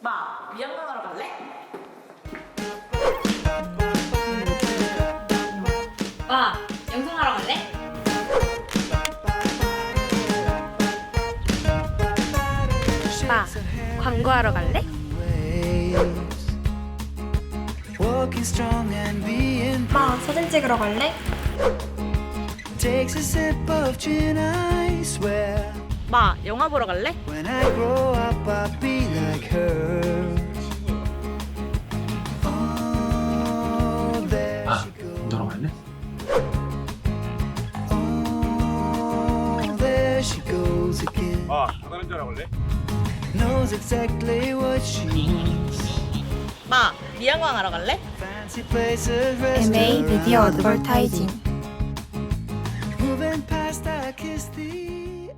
마, 미양강하러 갈래? 와, 영상하러 갈래? 마, 광고하러 갈래? Walking strong and being 마, 사진 찍으러 갈래? takes a sip of gin, I swear. 마, 영화 보러 갈래? When I grow 아, 다른 줄 알아볼래? Knows exactly what she needs. 마, 미양강하러 갈래? Fancy places, MA 미디어. 어드벌타이징 Moving past, I kiss the